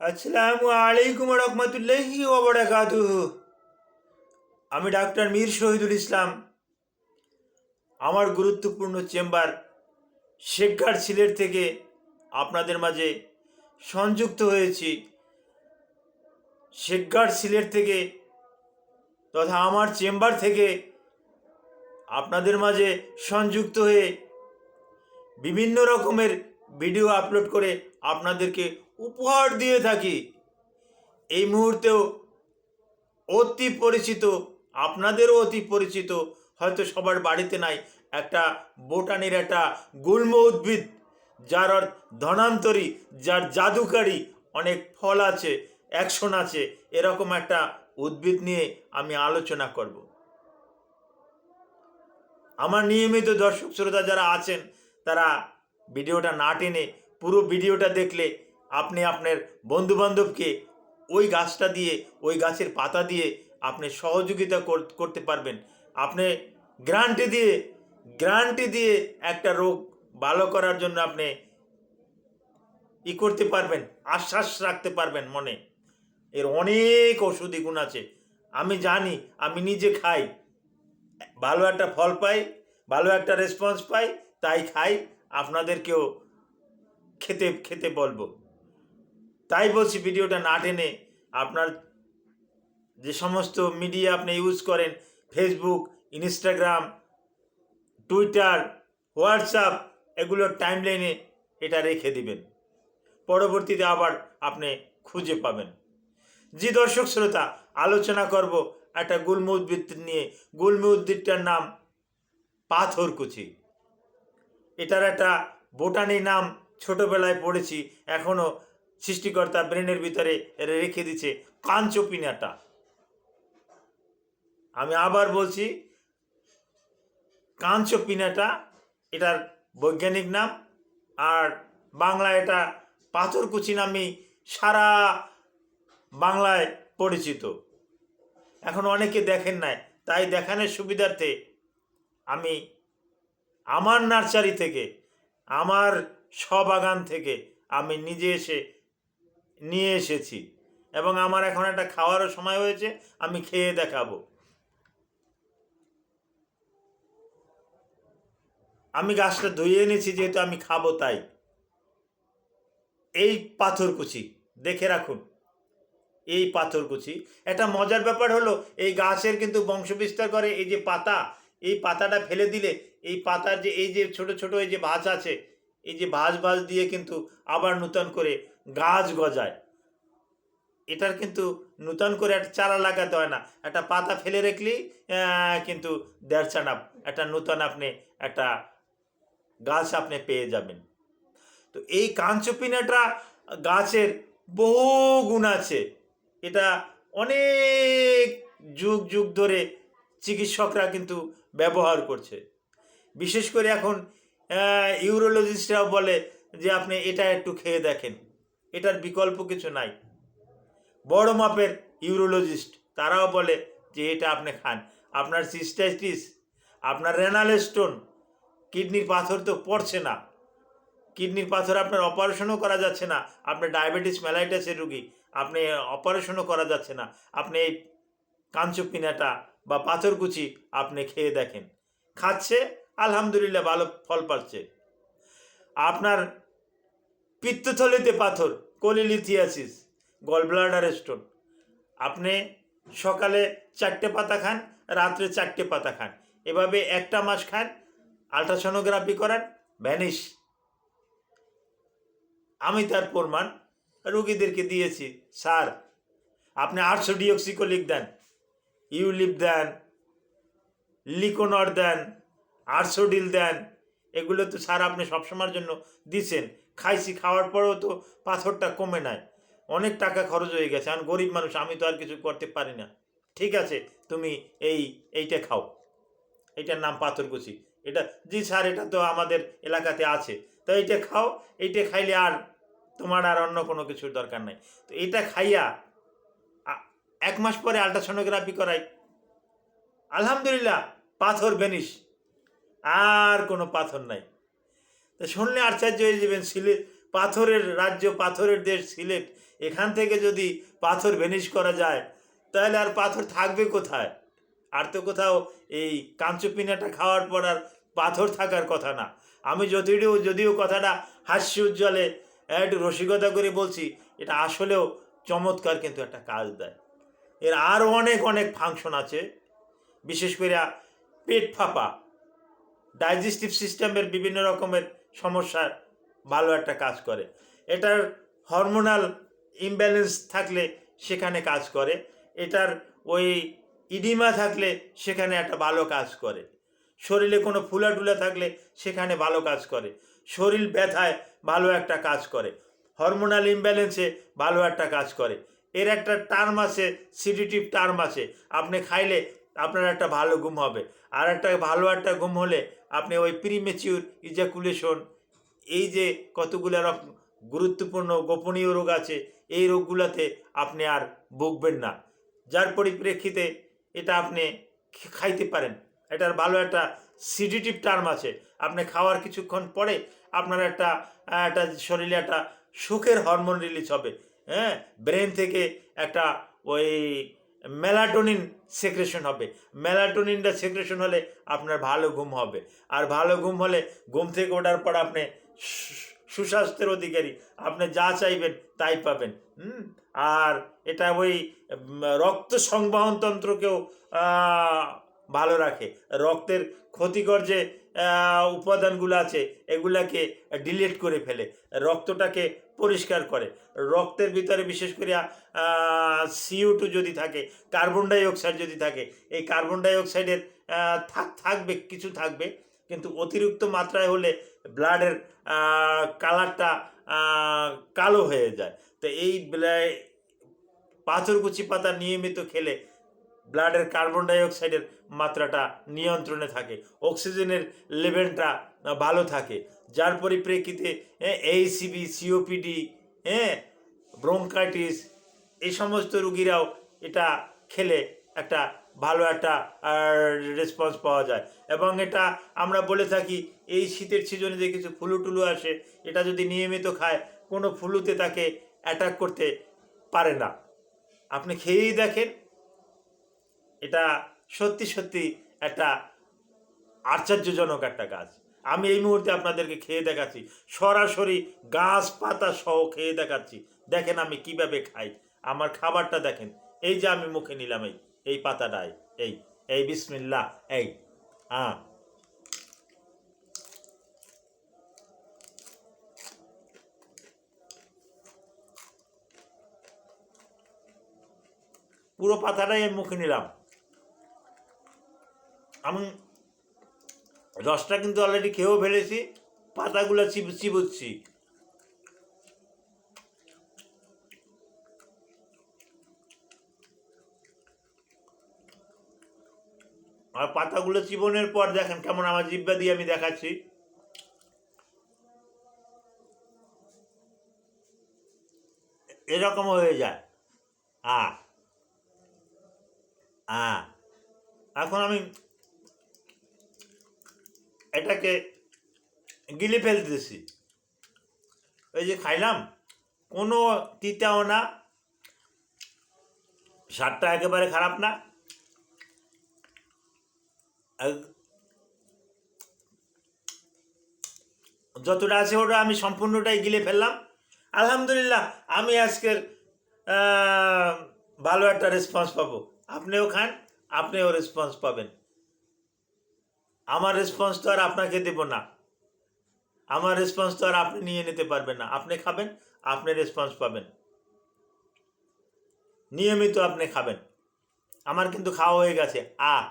আসসালামু আলাইকুম রহমতুল্লাহি ওবরাকাতুহু আমি ডাক্তার মীর শহীদুল ইসলাম। আমার গুরুত্বপূর্ণ চেম্বার শেখঘাট সিলেট থেকে আপনাদের মাঝে সংযুক্ত হয়েছি। শেখঘাট সিলেট থেকে তথা আমার চেম্বার থেকে আপনাদের মাঝে সংযুক্ত হয়ে বিভিন্ন রকমের ভিডিও আপলোড করে আপনাদেরকে উপহার দিয়ে থাকি। এই মুহূর্তেও অতি পরিচিত, আপনাদেরও অতি পরিচিত, হয়তো সবার বাড়িতে নাই, একটা বোটানির একটা গুল্ম উদ্ভিদ, যার ধনান্তরী, যার জাদুকারী অনেক ফল আছে, অ্যাকশন আছে, এরকম একটা উদ্ভিদ নিয়ে আমি আলোচনা করব। আমার নিয়মিত দর্শক শ্রোতা যারা আছেন, তারা ভিডিওটা না টেনে পুরো ভিডিওটা দেখলে আপনি আপনার বন্ধুবান্ধবকে ওই গাছটা দিয়ে, ওই গাছের পাতা দিয়ে আপনি সহযোগিতা কর- করতে পারবেন। আপনি গ্রান্টি দিয়ে গ্রান্টি দিয়ে একটা রোগ ভালো করার জন্য আপনি ই করতে পারবেন, আশ্বাস রাখতে পারবেন মনে। এর অনেক ওষুধি গুণ আছে। আমি জানি, আমি নিজে খাই। ভালো একটা ফল পাই, ভালো একটা রেসপন্স পাই, তাই খাই। আপনাদেরকেও খেতে খেতে বলব। তাই বলছি ভিডিওটা না টেনে আপনার যে সমস্ত মিডিয়া আপনি ইউজ করেন ফেসবুক ইনস্টাগ্রাম টুইটার হোয়াটসঅ্যাপ এগুলোর টাইমলাইনে এটা রেখে দিবেন। পরবর্তীতে আবার আপনি খুঁজে পাবেন। জি দর্শক শ্রোতা, আলোচনা করব একটা গুল্ম উদ্ভিদ নিয়ে। গুল্ম উদ্ভিদটার নাম পাথরকুচি। এটার একটা বোটানি নাম ছোটবেলায় পড়েছি এখনও সৃষ্টিকর্তা ব্রেনের ভিতরে রেখে দিচ্ছে কাঞ্চপিনাটা। আমি আবার বলছি, কাঞ্চপিনাটা এটার বৈজ্ঞানিক নাম, আর বাংলা এটা পাথরকুচি নামেই সারা বাংলায় পরিচিত। এখন অনেকে দেখেন নাই, তাই দেখানোর সুবিধার্থে আমি আমার নার্সারি থেকে, আমার স্ববাগান থেকে আমি নিজে এসে নিয়ে এসেছি এবং আমার এখন একটা খাওয়ারও সময় হয়েছে, আমি খেয়ে দেখাবো। আমি গাছটা ধুয়ে এনেছি, যেহেতু আমি খাব তাই। এই পাথরকুচি দেখে রাখুন। এই পাথরকুচি একটা মজার ব্যাপার হলো, এই গাছের কিন্তু বংশবিস্তার করে, এই যে পাতা এই পাতাটা ফেলে দিলে এই পাতার যে, এই যে ছোট ছোট এই যে ভাঁজ আছে, এই যে ভাঁজ ভাঁজ দিয়ে কিন্তু আবার নূতন করে গাছ গজায়। এটার কিন্তু নূতন করে একটা চারা লাগাতে হয় না। একটা পাতা ফেলে রাখলেই কিন্তু দেড় চানাপ একটা নূতন আপনি একটা গাছ আপনি পেয়ে যাবেন। তো এই কাঞ্চপিনাটা গাছের বহু গুণ আছে। এটা অনেক যুগ যুগ ধরে চিকিৎসকরা কিন্তু ব্যবহার করছে। বিশেষ করে এখন ইউরোলজিস্টরাও বলে যে আপনি এটা একটু খেয়ে দেখেন। এটার বিকল্প কিছু নাই। বড় মাপের ইউরোলজিস্ট, তারাও বলে যে এটা আপনি খান। আপনার সিস্টাইটিস, আপনার রেনাল স্টোন, কিডনির পাথর তো পড়ছে না। কিডনির পাথর আপনার অপারেশনও করা যাচ্ছে না। আপনার ডায়াবেটিস, মেলাইটাসের রুগী, আপনি অপারেশনও করা যাচ্ছে না। আপনি এই কাঞ্চপিনাটা বা পাথরকুচি আপনি খেয়ে দেখেন। খাচ্ছে, আলহামদুলিল্লাহ ভালো ফল পাচ্ছে। আপনার পিত্তথলিতে পাথর, কোলিলিথিয়াসিস, গলব্লাডার স্টোন। আপনি সকালে চারটে পাতা খান, রাত্রে চারটে পাতা খান। এভাবে একটা মাস খান, আলট্রাসোনোগ্রাফি করান, ভ্যানিশ। আমি তার প্রমাণ, রুগীদেরকে দিয়েছি। স্যার, আপনি আটশো ডিঅক্সিকোলিক দেন। ইউলিপ দেন, লিকোনর দেন, আরসোডিল দেন, এগুলো তো সার আপনি সবসময়ের জন্য দিছেন। খাইছি, খাওয়ার পরেও তো পাথরটা কমে নাই। অনেক টাকা খরচ হয়ে গেছে। আমি গরিব মানুষ, আমি তো আর কিছু করতে পারি না। ঠিক আছে, তুমি এই, এইটা খাও। এইটার নাম পাথরকুচি এটা, জি স্যার, এটা তো আমাদের এলাকাতে আছে। তো এইটা খাও, এইটা খাইলে আর তোমার আর অন্য কোনো কিছুর দরকার নাই। তো এটা খাইয়া এক মাস পরে আলট্রাসোনোগ্রাফি করাই। আলহামদুলিল্লাহ, পাথর বেনিস আর কোনো পাথর নাই। তো শুনলে আশ্চর্য হয়ে যাবেন সিলেট পাথরের রাজ্য, পাথরের দেশ, সিলেট। এখান থেকে যদি পাথর ভেনিশ করা যায়, তাহলে আর পাথর থাকবে কোথায়? আর তো কোথাও এই কাঞ্চপিনাটা খাওয়ার পর আর পাথর থাকার কথা না। আমি যদিও যদিও কথাটা হাস্য উজ্জ্বলে একটু রসিকতা করে বলছি, এটা আসলেও চমৎকার কিন্তু একটা কাজ দেয়। এর আরও অনেক অনেক ফাংশন আছে। বিশেষ করে পেট ফাঁপা। ডাইজেস্টিভ সিস্টেমের বিভিন্ন রকমের সমস্যার ভালো একটা কাজ করে। এটার হরমোনাল ইমব্যালেন্স থাকলে সেখানে কাজ করে। এটার ওই ইডিমা থাকলে সেখানে একটা ভালো কাজ করে। শরীরে কোনো ফুলাটুলা থাকলে সেখানে ভালো কাজ করে। শরীর ব্যথায় ভালো একটা কাজ করে। হরমোনাল ইমব্যালেন্সে ভালো একটা কাজ করে। এর একটা টার্ম আছে সিডিটিভ টার্ম আছে। আপনি খাইলে আপনার একটা ভালো ঘুম হবে। আর একটা ভালো একটা ঘুম হলে আপনি ওই প্রিমেচিউর ইজাকুলেশন এই যে কতগুলো রক, গুরুত্বপূর্ণ গোপনীয় রোগ আছে, এই রোগগুলোতে আপনি আর ভুগবেন না। যার পরিপ্রেক্ষিতে এটা আপনি খাইতে পারেন। এটার ভালো একটা সিডিটিভ টার্ম আছে। আপনি খাওয়ার কিছুক্ষণ পরে আপনার একটা একটা শরীরে একটা সুখের হরমোন রিলিজ হবে। হ্যাঁ ব্রেন থেকে একটা ওই মেলাটোনিন সেক্রেশন হবে। মেলাটোনিনটা সেক্রেশন হলে আপনার ভালো ঘুম হবে। আর ভালো ঘুম হলে ঘুম থেকে ওঠার পর আপনি সুস্বাস্থ্যের অধিকারী। আপনি যা চাইবেন তাই পাবেন। হুম? আর এটা ওই রক্ত সংবহন তন্ত্রকেও আহ, ভালো রাখে। রক্তের ক্ষতিকর যে উপাদানগুলো আছে, এগুলাকে ডিলিট করে ফেলে, রক্তটাকে পরিষ্কার করে। রক্তের ভিতরে বিশেষ করে সিও টু যদি থাকে কার্বন ডাই অক্সাইড যদি থাকে, এই কার্বন ডাই অক্সাইডের থাক, থাকবে, কিছু থাকবে, কিন্তু অতিরিক্ত মাত্রায় হলে ব্লাডের কালারটা কালো হয়ে যায়। তো এই পাথরকুচি পাতা নিয়মিত খেলে ব্লাডের কার্বন ডাই অক্সাইডের মাত্রাটা নিয়ন্ত্রণে থাকে, অক্সিজেনের লেভেলটা ভালো থাকে। যার পরিপ্রেক্ষিতে এইসিবি সিওপিডি হ্যাঁ ব্রোঙ্কাইটিস, এই সমস্ত রুগীরাও এটা খেলে একটা ভালো একটা রেসপন্স পাওয়া যায়। এবং এটা আমরা বলে থাকি, এই শীতের সিজনে যে কিছু ফুলু টুলু আসে, এটা যদি নিয়মিত খায়, কোনো ফুলুতে তাকে অ্যাটাক করতে পারে না। আপনি খেয়েই দেখেন এটা সত্যি সত্যি একটা আশ্চর্যজনক একটা গাছ। আমি এই মুহূর্তে আপনাদেরকে খেয়ে দেখাচ্ছি। সরাসরি গাছ পাতা সহ খেয়ে দেখাচ্ছি। দেখেন আমি কীভাবে খাই। আমার খাবারটা দেখেন। এই যে আমি মুখে নিলাম এই এই পাতাটাই এই এই বিসমিল্লা এই হ্যাঁ পুরো পাতাটাই আমি মুখে নিলাম। আমি রসটা কিন্তু অলরেডি খেয়েও ফেলেছি, পাতাগুলো চিব চিবুচ্ছি। আর পাতাগুলো চিবনের পর দেখেন কেমন আমার জিব্বা দিয়ে আমি দেখাচ্ছি। এরকম হয়ে যায়। আ, এখন আমি এটাকে গিলে ফেলতেছি ওই যে খাইলাম, কোনো তিতাও না, স্বাদটা একেবারে খারাপ না। যতটা আছে ওটা আমি সম্পূর্ণটাই গিলে ফেললাম। আলহামদুলিল্লাহ, আমি আজকের ভালো একটা রেসপন্স পাবো। আপনিও খান, আপনিও রেসপন্স পাবেন। আমার রেসপন্স তো আর আপনাকে দেব না। আমার রেসপন্স তো আর আপনি নিয়ে নিতে পারবেন না। আপনি খাবেন, আপনি রেসপন্স পাবেন। নিয়মিত আপনি খাবেন। আমার কিন্তু খাওয়া হয়ে গেছে। আ।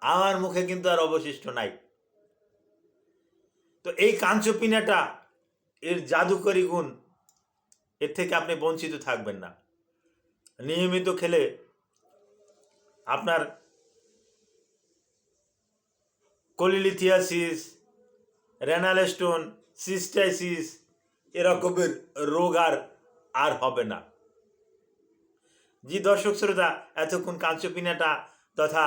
আমার মুখে কিন্তু আর অবশিষ্ট নাই। তো এই কাঞ্চপিনাটা এর জাদুকরী গুণ, এর থেকে আপনি বঞ্চিত থাকবেন না। নিয়মিত খেলে আপনার কোলিলিথিয়াসিস রেনাল স্টোন সিস্টাইসিস এরকমের রোগ আর আর হবে না। জি দর্শক শ্রোতা, এতক্ষণ কাঞ্চপিনাটা তথা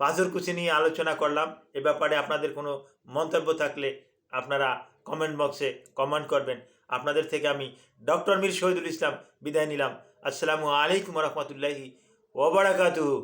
পাথরকুচি নিয়ে আলোচনা করলাম। এ ব্যাপারে আপনাদের কোনো মন্তব্য থাকলে আপনারা কমেন্ট বক্সে কমেন্ট করবেন। আপনাদের থেকে আমি ডক্টর মীর শহীদুল ইসলাম বিদায় নিলাম। আসসালামু আলাইকুম রহমতুল্লাহি ওবরাকাতুহু